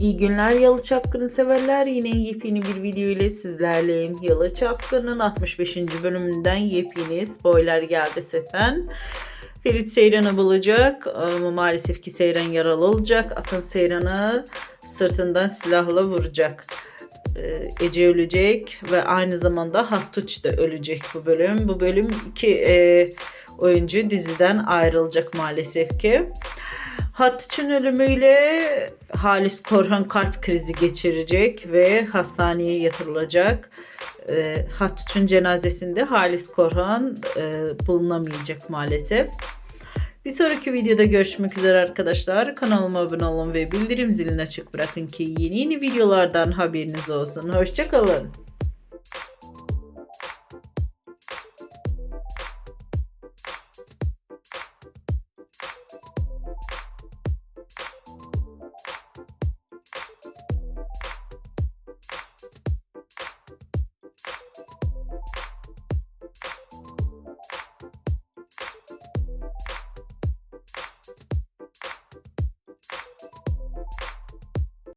İyi günler Yalı Çapkını severler. Yine yepyeni bir video ile sizlerleyim. Yalı Çapkın'ın 65. bölümünden yepyeni spoiler geldi sefen. Ferit Seyran'ı bulacak ama maalesef ki Seyran yaralı olacak. Akın Seyran'ı sırtından silahla vuracak. Ee, Ece ölecek ve aynı zamanda Hattuç da ölecek bu bölüm. Bu bölüm iki e, oyuncu diziden ayrılacak maalesef ki. Hattuç'un ölümüyle Halis Korhan kalp krizi geçirecek ve hastaneye yatırılacak. E, Hattuç'un cenazesinde Halis Korhan e, bulunamayacak maalesef. Bir sonraki videoda görüşmek üzere arkadaşlar. Kanalıma abone olun ve bildirim zilini açık bırakın ki yeni yeni videolardan haberiniz olsun. Hoşçakalın.